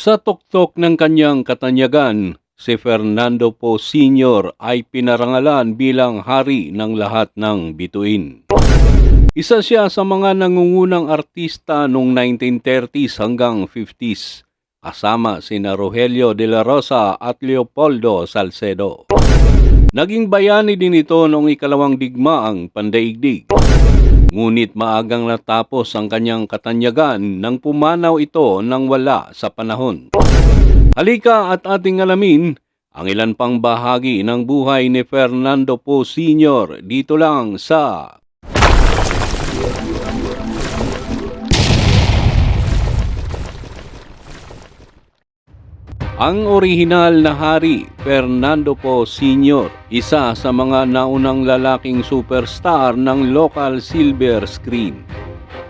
Sa tuktok ng kanyang katanyagan, si Fernando Po Sr. ay pinarangalan bilang hari ng lahat ng bituin. Isa siya sa mga nangungunang artista noong 1930s hanggang 50s, kasama sina Rogelio de la Rosa at Leopoldo Salcedo. Naging bayani din ito noong ikalawang digmaang pandaigdig. Ngunit maagang natapos ang kanyang katanyagan nang pumanaw ito nang wala sa panahon. Halika at ating alamin ang ilan pang bahagi ng buhay ni Fernando Po Sr. dito lang sa Ang orihinal na hari, Fernando Po Sr., isa sa mga naunang lalaking superstar ng local silver screen.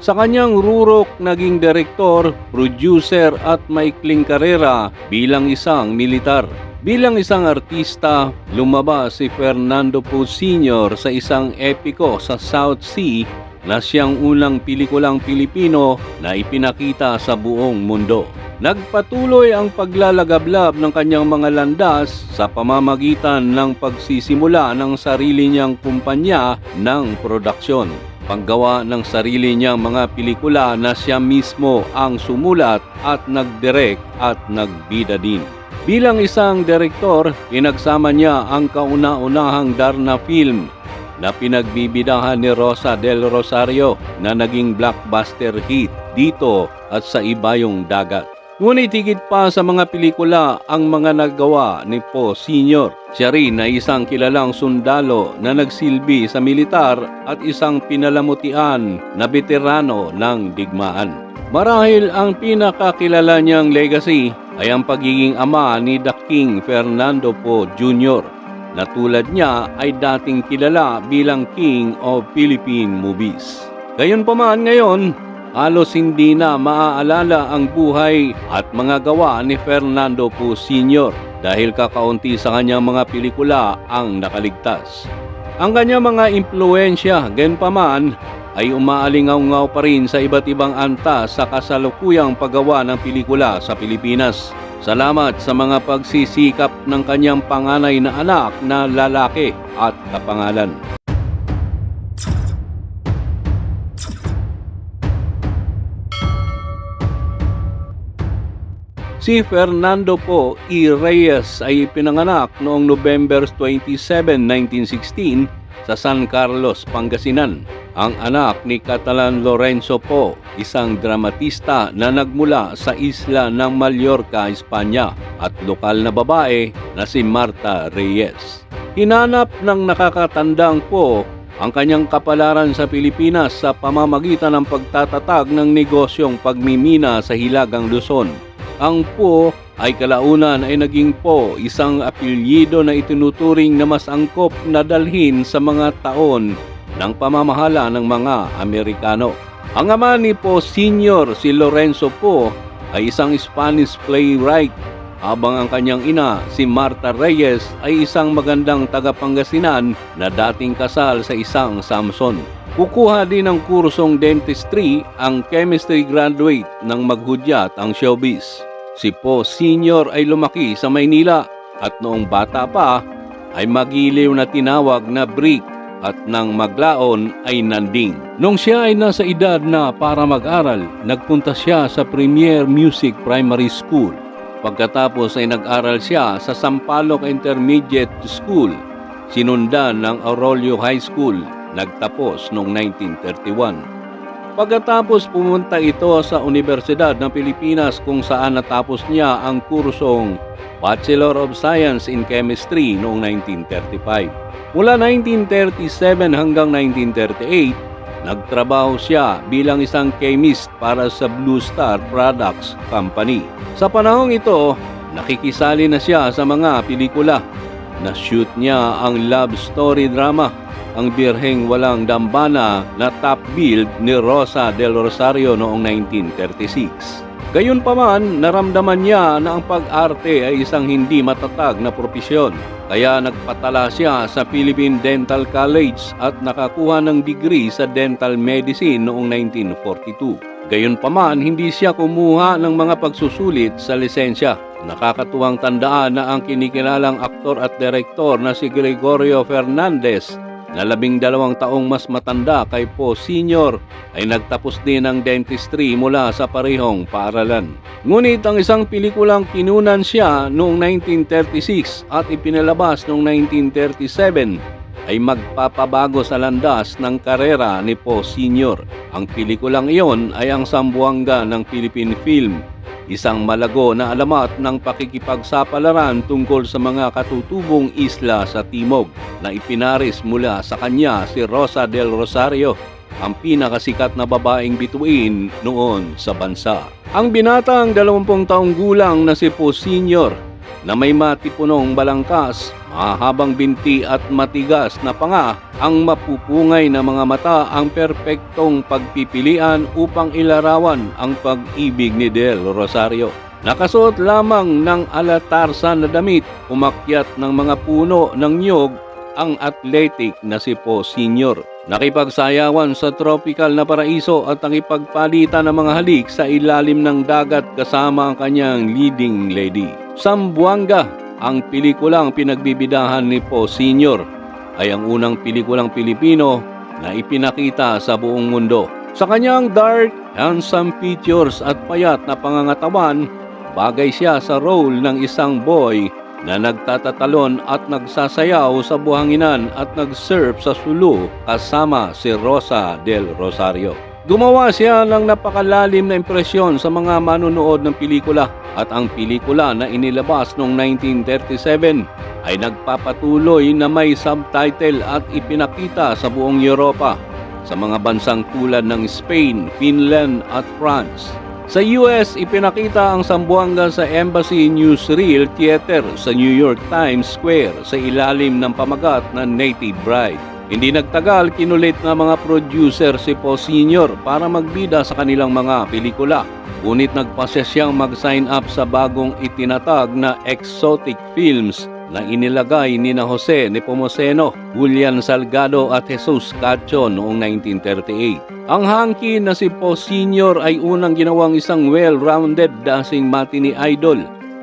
Sa kanyang rurok naging direktor, producer at maikling karera bilang isang militar. Bilang isang artista, lumabas si Fernando Po Sr. sa isang epiko sa South Sea na siyang unang pelikulang Pilipino na ipinakita sa buong mundo. Nagpatuloy ang paglalagablab ng kanyang mga landas sa pamamagitan ng pagsisimula ng sarili niyang kumpanya ng produksyon. Paggawa ng sarili niyang mga pelikula na siya mismo ang sumulat at nagdirect at nagbida din. Bilang isang direktor, pinagsama niya ang kauna-unahang Darna film na pinagbibidahan ni Rosa del Rosario na naging blockbuster hit dito at sa ibayong dagat. Ngunit higit pa sa mga pelikula ang mga nagawa ni Po Sr. Siya rin ay isang kilalang sundalo na nagsilbi sa militar at isang pinalamutian na veterano ng digmaan. Marahil ang pinakakilala niyang legacy ay ang pagiging ama ni The King Fernando Po Jr. na tulad niya ay dating kilala bilang King of Philippine Movies. Gayunpaman ngayon, halos hindi na maaalala ang buhay at mga gawa ni Fernando Po Sr. dahil kakaunti sa kanyang mga pelikula ang nakaligtas. Ang kanyang mga impluensya, paman, ay umaalingaw-ngaw pa rin sa iba't ibang antas sa kasalukuyang paggawa ng pelikula sa Pilipinas. Salamat sa mga pagsisikap ng kanyang panganay na anak na lalaki at kapangalan. Si Fernando po E. Reyes ay pinanganak noong November 27, 1916 sa San Carlos, Pangasinan. Ang anak ni Catalan Lorenzo po, isang dramatista na nagmula sa isla ng Mallorca, Espanya at lokal na babae na si Marta Reyes. Hinanap ng nakakatandang po ang kanyang kapalaran sa Pilipinas sa pamamagitan ng pagtatatag ng negosyong pagmimina sa Hilagang Luzon. Ang po ay kalaunan ay naging po isang apelyido na itinuturing na mas angkop na dalhin sa mga taon ng pamamahala ng mga Amerikano. Ang ama ni Po Senior, si Lorenzo Po, ay isang Spanish playwright habang ang kanyang ina, si Marta Reyes, ay isang magandang taga-Pangasinan na dating kasal sa isang Samson. Kukuha din ng kursong dentistry ang chemistry graduate ng maghudyat ang showbiz. Si Po Senior ay lumaki sa Maynila at noong bata pa ay magiliw na tinawag na brick at nang maglaon ay nanding. Nung siya ay nasa edad na para mag-aral, nagpunta siya sa Premier Music Primary School. Pagkatapos ay nag-aral siya sa Sampaloc Intermediate School, sinundan ng Aurelio High School, nagtapos noong 1931. Pagkatapos pumunta ito sa Universidad ng Pilipinas kung saan natapos niya ang kursong Bachelor of Science in Chemistry noong 1935. Mula 1937 hanggang 1938, nagtrabaho siya bilang isang chemist para sa Blue Star Products Company. Sa panahong ito, nakikisali na siya sa mga pelikula. Na-shoot niya ang love story drama ang Birheng Walang Dambana na top build ni Rosa del Rosario noong 1936. Gayunpaman, naramdaman niya na ang pag-arte ay isang hindi matatag na propesyon. Kaya nagpatala siya sa Philippine Dental College at nakakuha ng degree sa dental medicine noong 1942. Gayunpaman, hindi siya kumuha ng mga pagsusulit sa lisensya. Nakakatuwang tandaan na ang kinikilalang aktor at direktor na si Gregorio Fernandez na labing dalawang taong mas matanda kay Po Sr. ay nagtapos din ng dentistry mula sa parehong paaralan. Ngunit ang isang pelikulang kinunan siya noong 1936 at ipinalabas noong 1937 ay magpapabago sa landas ng karera ni Po Sr. Ang pelikulang iyon ay ang Sambuanga ng Philippine Film, isang malago na alamat ng pakikipagsapalaran tungkol sa mga katutubong isla sa Timog na ipinaris mula sa kanya si Rosa del Rosario, ang pinakasikat na babaeng bituin noon sa bansa. Ang binatang 20 taong gulang na si Po Sr. na may matipunong balangkas, mahabang binti at matigas na panga ang mapupungay na mga mata ang perpektong pagpipilian upang ilarawan ang pag-ibig ni Del Rosario. Nakasuot lamang ng alatarsan na damit, umakyat ng mga puno ng niyog ang athletic na si Po Sr. Nakipagsayawan sa tropical na paraiso at nakipagpalitan ng mga halik sa ilalim ng dagat kasama ang kanyang leading lady. Sambuanga, ang pelikulang pinagbibidahan ni Po Sr. ay ang unang pelikulang Pilipino na ipinakita sa buong mundo. Sa kanyang dark, handsome features at payat na pangangatawan, bagay siya sa role ng isang boy na nagtatatalon at nagsasayaw sa buhanginan at nag-surf sa sulu kasama si Rosa del Rosario. Gumawa siya ng napakalalim na impresyon sa mga manunood ng pelikula at ang pelikula na inilabas noong 1937 ay nagpapatuloy na may subtitle at ipinakita sa buong Europa sa mga bansang tulad ng Spain, Finland at France. Sa US, ipinakita ang Sambuanga sa Embassy Newsreel Theater sa New York Times Square sa ilalim ng pamagat na Native Bride. Hindi nagtagal, kinulit ng mga producer si Po Sr. para magbida sa kanilang mga pelikula. Ngunit nagpasya siyang mag-sign up sa bagong itinatag na Exotic Films na inilagay ni na Jose Nepomuceno, Julian Salgado at Jesus Cacho noong 1938. Ang hangkin na si Po Sr. ay unang ginawang isang well-rounded dancing matinee idol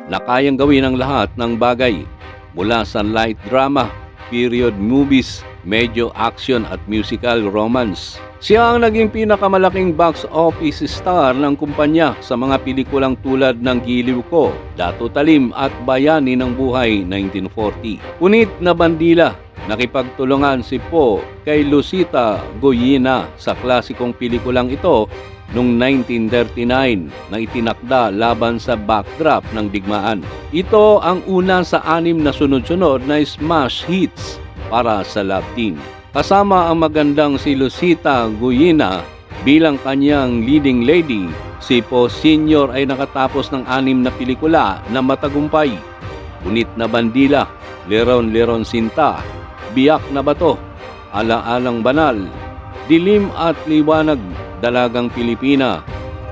na kayang gawin ang lahat ng bagay mula sa light drama, period movies, medyo action at musical romance. Siya ang naging pinakamalaking box office star ng kumpanya sa mga pelikulang tulad ng Giliw Ko, Dato Talim at Bayani ng Buhay 1940. Punit na bandila, nakipagtulungan si Po kay Lucita Goyena sa klasikong pelikulang ito noong 1939 na itinakda laban sa backdrop ng digmaan. Ito ang una sa anim na sunod-sunod na smash hits para sa love team. Kasama ang magandang si Lucita Guyina bilang kanyang leading lady, si Po Senior ay nakatapos ng anim na pelikula na matagumpay. Unit na Bandila, Leron-Leron Sinta, Biyak na Bato, Ala-alang Banal, Dilim at Liwanag, Dalagang Pilipina.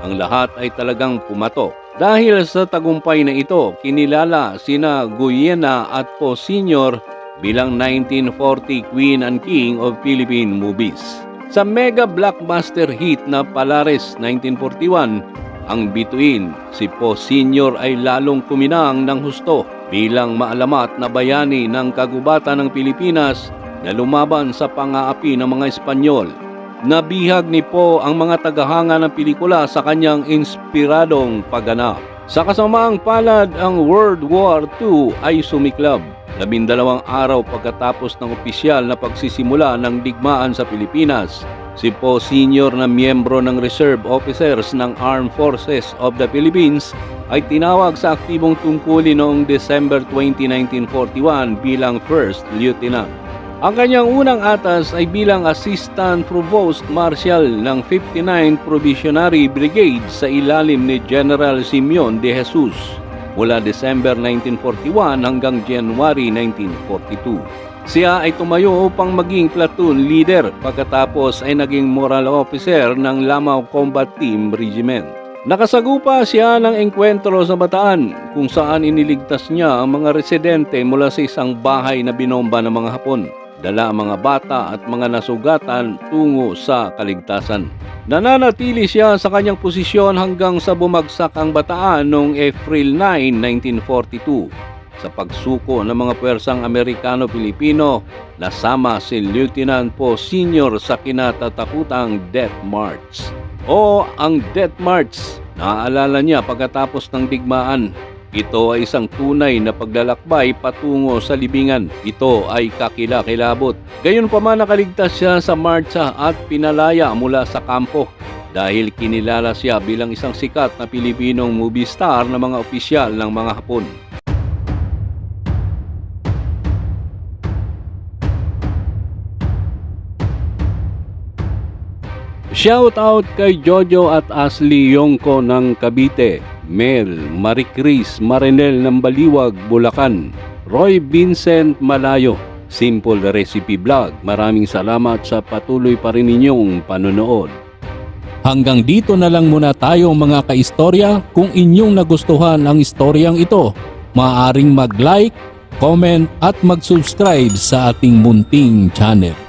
Ang lahat ay talagang pumatok. Dahil sa tagumpay na ito, kinilala sina Guyena at Po Senior bilang 1940 Queen and King of Philippine Movies. Sa mega blockbuster hit na Palares 1941, ang bituin si Po Senior ay lalong kuminang ng husto bilang maalamat na bayani ng kagubatan ng Pilipinas na lumaban sa pang-aapi ng mga Espanyol. Nabihag ni Po ang mga tagahanga ng pelikula sa kanyang inspiradong pagganap. Sa kasamaang palad, ang World War II ay sumiklab. Labindalawang araw pagkatapos ng opisyal na pagsisimula ng digmaan sa Pilipinas, si Po Senior na miyembro ng Reserve Officers ng Armed Forces of the Philippines ay tinawag sa aktibong tungkulin noong December 20, 1941 bilang First Lieutenant. Ang kanyang unang atas ay bilang Assistant Provost Marshal ng 59 Provisionary Brigade sa ilalim ni General Simeon de Jesus mula December 1941 hanggang January 1942. Siya ay tumayo upang maging platoon leader pagkatapos ay naging moral officer ng Lamau Combat Team Regiment. Nakasagupa siya ng engkwentro sa Bataan kung saan iniligtas niya ang mga residente mula sa isang bahay na binomba ng mga Hapon. Dala ang mga bata at mga nasugatan tungo sa kaligtasan. Nananatili siya sa kanyang posisyon hanggang sa bumagsak ang bataan noong April 9, 1942 sa pagsuko ng mga pwersang Amerikano-Pilipino nasama si Lieutenant Po Senior sa kinatatakutang Death March. O ang Death March, naaalala niya pagkatapos ng digmaan. Ito ay isang tunay na paglalakbay patungo sa libingan. Ito ay kakilakilabot. Gayon pa man nakaligtas siya sa marcha at pinalaya mula sa kampo dahil kinilala siya bilang isang sikat na Pilipinong movie star ng mga opisyal ng mga Hapon. Shout out kay Jojo at Ashley Yongko ng Cavite, Mel, Maricris Marinel ng Baliwag, Bulacan, Roy Vincent Malayo, Simple Recipe Vlog. Maraming salamat sa patuloy pa rin ninyong panonood. Hanggang dito na lang muna tayo mga kaistorya. Kung inyong nagustuhan ang istoryang ito, maaaring mag-like, comment at mag-subscribe sa ating munting channel.